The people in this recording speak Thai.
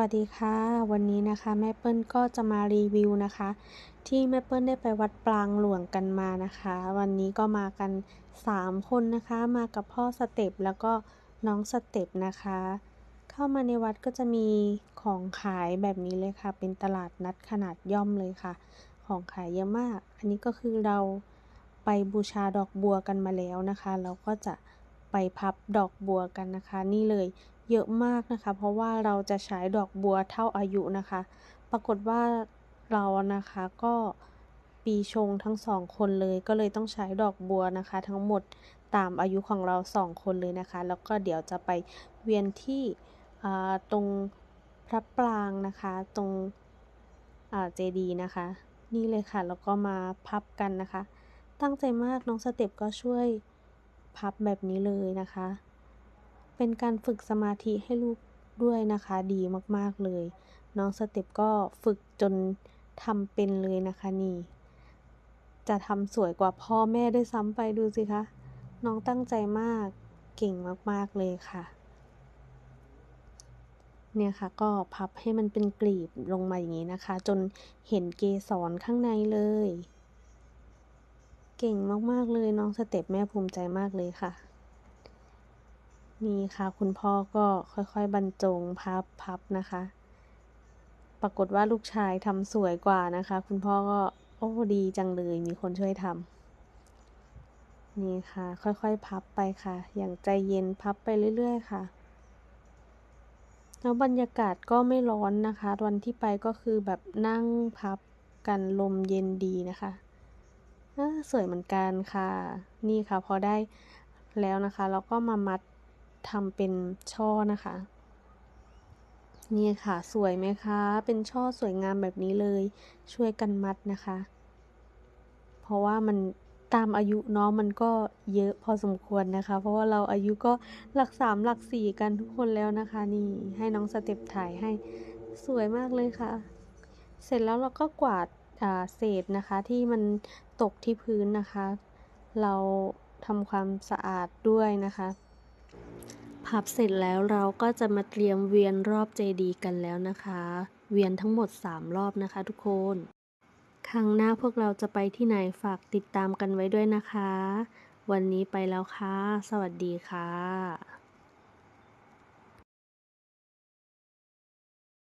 วัสดีค่ะ วันนี้นะคะแม่เปิ้ลก็จะมารีวิวนะคะ ที่แม่เปิ้ลได้ไปวัดปรางหลวงกันมานะคะ วันนี้ก็มากัน 3 คนนะคะ มากับพ่อสเต็ปแล้วก็น้องสเต็ปนะคะ เข้ามาในวัดก็จะมีของขายแบบนี้เลยค่ะ เป็นตลาดนัดขนาดย่อมเลยค่ะ ของขายเยอะมาก อันนี้ก็คือเราไปบูชาดอกบัวกันมาแล้วนะคะ เราก็จะ ไปพับดอกบัวกันนะคะ นี่เลยเยอะมากนะคะ เพราะว่าเราจะใช้ดอกบัวเท่าอายุนะคะ ปรากฏว่าเรานะคะก็ปีชงทั้งสองคนเลยก็เลยต้องใช้ดอกบัวนะคะ ทั้งหมดตามอายุของเราสองคนเลยนะคะ แล้วก็เดี๋ยวจะไปเวียนที่ตรงพระปรางนะคะ ตรงเจดีนะคะ นี่เลยค่ะแล้วก็มาพับกันนะคะ ตั้งใจมากน้องสเต็ปก็ช่วย พับแบบนี้เลยนะคะ เป็นการฝึกสมาธิให้ลูกด้วยนะคะ ดีมากๆเลย น้องสเต็ปก็ฝึกจนทำเป็นเลยนะคะนี่จะทำสวยกว่าพ่อแม่ด้วยซ้ำไปดูสิคะ น้องตั้งใจมาก เก่งมากๆเลยค่ะ เนี่ยค่ะก็พับให้มันเป็นกลีบลงมาอย่างนี้นะคะ จนเห็นเกสรข้างในเลย เก่งมาก ๆ เลยน้องสเต็ปแม่ภูมิใจมากเลยค่ะ นี่ค่ะ คุณพ่อก็ค่อยๆ บรรจงพับพับนะคะ ปรากฏว่าลูกชายทำสวยกว่านะคะ คุณพ่อก็โอ้ดีจังเลยมีคนช่วยทำนี่ค่ะ ค่อยๆ พับไปค่ะ อย่างใจเย็นพับไปเรื่อย ๆ ค่ะแล้วบรรยากาศก็ไม่ร้อนนะคะ วันที่ไปก็คือแบบนั่งพับกันลมเย็นดีนะคะ สวยเหมือนกันค่ะ นี่ค่ะพอได้แล้วนะคะเราก็มามัดทำเป็นช่อนะคะ นี่ค่ะสวยไหมคะ เป็นช่อสวยงามแบบนี้เลย ช่วยกันมัดนะคะ เพราะว่ามันตามอายุเนาะมันก็เยอะพอสมควรนะคะ เพราะว่าเราอายุก็หลักสามหลักสี่กันทุกคนแล้วนะคะ นี่ให้น้องสเต็ปถ่ายให้สวยมากเลยค่ะ เสร็จแล้วเราก็กวาด เศษนะคะที่มันตกที่พื้นนะคะ เราทำความสะอาดด้วยนะคะ พับเสร็จแล้วเราก็จะมาเตรียมเวียนรอบเจดีกันแล้วนะคะ เวียนทั้งหมด 3 รอบนะคะทุกคน ครั้งหน้าพวกเราจะไปที่ไหนฝากติดตามกันไว้ด้วยนะคะ วันนี้ไปแล้วค่ะ สวัสดีค่ะ